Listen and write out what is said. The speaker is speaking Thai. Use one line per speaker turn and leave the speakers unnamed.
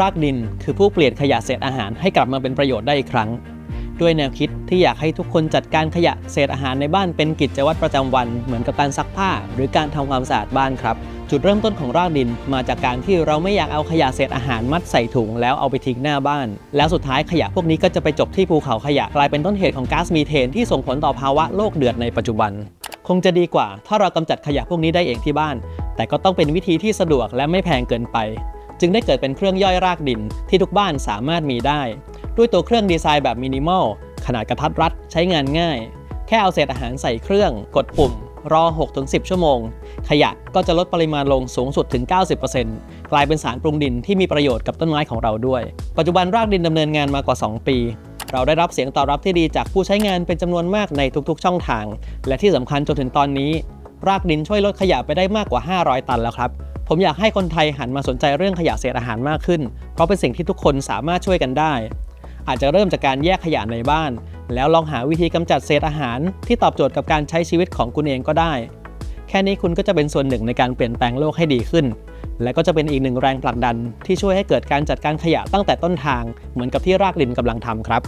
รากดินคือผู้เปลี่ยนขยะเศษอาหารให้กลับมาเป็นประโยชน์ได้อีกครั้ง ด้วยแนวคิดที่อยากให้ทุกคนจัดการขยะเศษอาหารในบ้านเป็นกิจวัตรประจำวัน เหมือนกับการซักผ้า หรือการทำความสะอาดบ้านครับ จุดเริ่มต้นของรากดินมาจากการที่เราไม่อยากเอาขยะเศษอาหารมัดใส่ถุงแล้วเอาไปทิ้งหน้าบ้าน แล้วสุดท้ายขยะพวกนี้ก็จะไปจบที่ภูเขาขยะกลายเป็นต้นเหตุของก๊าซมีเทนที่ส่งผลต่อภาวะโลกเดือดในปัจจุบัน คงจะดีกว่า ถ้าเรากำจัดขยะพวกนี้ได้เองที่บ้าน แต่ก็ต้องเป็นวิธีที่สะดวกและไม่แพงเกินไป จึงได้เกิดเป็นเครื่องย่อยรากดินที่ทุกบ้านสามารถมีได้ ด้วยตัวเครื่องดีไซน์แบบมินิมอลขนาดกระทัดรัดใช้งานง่าย แค่เอาเศษอาหารใส่เครื่อง กดปุ่ม รอ 6-10 ชั่วโมง ขยะก็จะลดปริมาณลงสูงสุดถึง 90%กลายเป็นสารปรุงดินที่มีประโยชน์กับต้นไม้ของเราด้วย ปัจจุบันรากดินดำเนินงานมากว่า 2 ปีเราได้รับเสียงตอบรับที่ดีจากผู้ใช้งานเป็นจำนวนมากในทุกๆ ช่องทาง และที่สำคัญจนถึงตอนนี้ รากดินช่วยลดขยะไปได้มากกว่า 500 ตันแล้วครับ ผมอยากให้คนไทยหันมาสนใจเรื่องขยะเศษอาหารมากขึ้น เพราะเป็นสิ่งที่ทุกคนสามารถช่วยกันได้ อาจจะเริ่มจากการแยกขยะในบ้าน แล้วลองหาวิธีกำจัดเศษอาหาร ที่ตอบโจทย์กับการใช้ชีวิตของคุณเองก็ได้ แค่นี้คุณก็จะเป็นส่วนหนึ่งในการเปลี่ยนแปลงโลกให้ดีขึ้น และก็จะเป็นอีกหนึ่งแรงผลักดัน ที่ช่วยให้เกิดการจัดการขยะตั้งแต่ต้นทาง เหมือนกับที่รากดินกำลังทำครับ